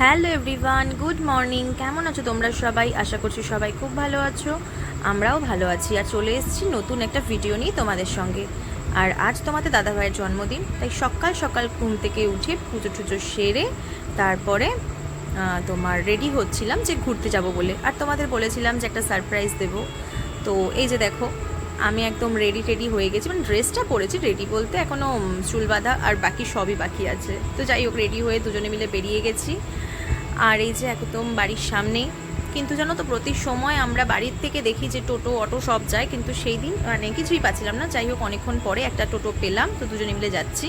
Hello everyone, good morning. কেমন আছো তোমরা সবাই? আশা করছি সবাই খুব ভালো আছো। আমরাও ভালো আছি। আর চলে এসেছি নতুন একটা ভিডিও নিয়ে তোমাদের সঙ্গে। আর আজ তোমাদের দাদাভাইয়ের জন্মদিন, তাই সকাল সকাল ঘুম থেকে উঠে পুজো টুজো সেরে তারপরে তোমার রেডি হচ্ছিলাম যে ঘুরতে যাব বলে। আর তোমাদের বলেছিলাম যে একটা সারপ্রাইজ দেবো। তো এই যে দেখো আমি একদম রেডি টেডি হয়ে গেছি। মানে ড্রেসটা পরেছি রেডি বলতে এখনও চুল বাঁধা আর বাকি সবই বাকি আছে। তো যাই হোক রেডি হয়ে দুজনে মিলে বেরিয়ে গেছি। আর এই যে একদম বাড়ির সামনেই কিন্তু জানো তো প্রতি সময় আমরা বাড়ির থেকে দেখি যে টোটো, অটো সব যায়, কিন্তু সেই দিন মানে কিছুই পাচ্ছিলাম না। যাই হোক, অনেকক্ষণ পরে একটা টোটো পেলাম, তো দুজনে মিলে যাচ্ছি।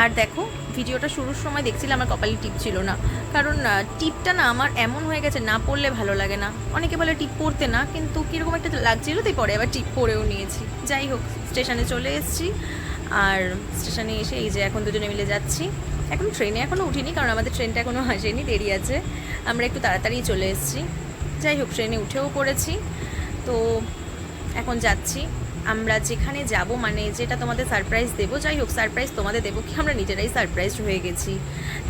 আর দেখো, ভিডিওটা শুরুর সময় দেখছিলাম আমার কপালে টিপ ছিল না। কারণ টিপটা না আমার এমন হয়ে গেছে, না পড়লে ভালো লাগে না। অনেকে বলে টিপ পড়তে না, কিন্তু কীরকম একটা লাগছিল তাই পরে আবার টিপ পরেও নিয়েছি। যাই হোক, স্টেশনে চলে এসেছি। আর স্টেশনে এসে এই যে এখন দুজনে মিলে যাচ্ছি। এখন ট্রেনে এখনও উঠিনি, কারণ আমাদের ট্রেনটা এখনও আসেনি, দেরি আছে। আমরা একটু তাড়াতাড়ি চলে এসেছি। যাই হোক, ট্রেনে উঠেও পড়েছি। তো এখন যাচ্ছি। আমরা যেখানে যাব মানে যেটা তোমাদের সারপ্রাইজ দেবো, যাই হোক সারপ্রাইজ তোমাদের দেবো কি, আমরা নিজেরাই সারপ্রাইজ হয়ে গেছি।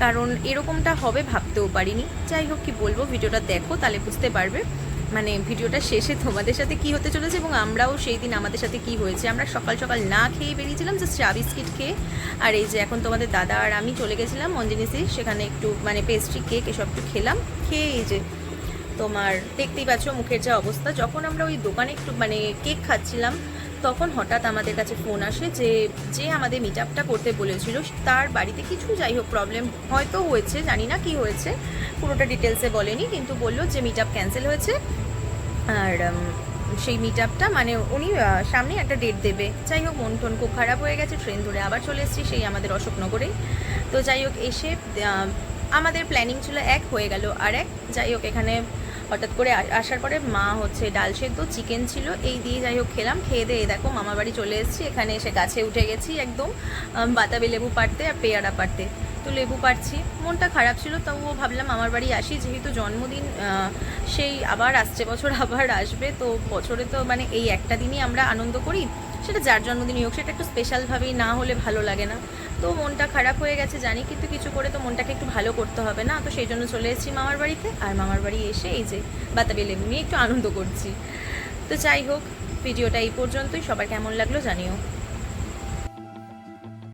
কারণ এরকমটা হবে ভাবতেও পারিনি। যাই হোক, কি বলব, ভিডিওটা দেখো, তাহলে বুঝতে পারবে মানে ভিডিওটা শেষে তোমাদের সাথে কি হতে চলেছে এবং আমরাও সেই দিন আমাদের সাথে কি হয়েছে। আমরা সকাল সকাল না খেয়ে বেরিয়েছিলাম জাস্ট চা বিস্কিট খেয়ে। আর এই যে এখন তোমাদের দাদা আর আমি চলে গেছিলাম মঞ্জিনিসি সেখানে একটু মানে পেস্ট্রি কেক এসব একটু খেলাম। খেয়ে এই যে তোমার দেখতেই পাচ্ছ মুখের যা অবস্থা। যখন আমরা ওই দোকানে একটু মানে কেক খাচ্ছিলাম তখন হঠাৎ আমাদের কাছে ফোন আসে যে যে আমাদের মিট আপটা করতে বলেছিল, তার বাড়িতে কিছু যাই হোক প্রবলেম হয়তো হয়েছে, জানি না কি হয়েছে, পুরোটা ডিটেলসে বলেনি, কিন্তু বলল যে মিট আপ ক্যান্সেল হয়েছে। আর সেই মিট আপটা মানে উনি সামনে একটা ডেট দেবে। যাই হোক, মন টন খুব খারাপ হয়ে গেছে ট্রেন ধরে আবার চলে এসেছি সেই আমাদের অশোকনগরেই তো যাই হোক, এসে আমাদের প্ল্যানিং ছিল এক হয়ে গেল আর এক। যাই হোক, এখানে হঠাৎ করে আসার পরে মা হচ্ছে ডাল সেদ্ধ, চিকেন ছিল, এই দিয়ে যাই হোক খেলাম। খেয়ে দিয়ে দেখো মামার বাড়ি চলে এসেছি, এখানে এসে গাছে উঠে গেছি একদম বাতাবি লেবু পাড়তে আর পেয়ারা পাড়তে। তো লেবু পাড়ছি, মনটা খারাপ ছিল তবুও ভাবলাম আমার বাড়ি আসি, যেহেতু জন্মদিন সেই আবার আসছে, বছর আবার আসবে, তো বছরে তো মানে এই একটা দিনই আমরা আনন্দ করি, সেটা যার জন্মদিনই হোক, সেটা একটু স্পেশালভাবেই না হলে ভালো লাগে না। তো মনটা খারাপ হয়ে গেছে, জানি কিন্তু কিছু করে তো মনটাকে একটু ভালো করতে হবে না? তো সেই জন্য চলে এসেছি মামার বাড়িতে। আর মামার বাড়ি এসে এই যে বাতাবি লেবু নিয়ে একটু আনন্দ করছি। তো যাই হোক, ভিডিওটা এই পর্যন্তই। সবার কেমন লাগল জানিও।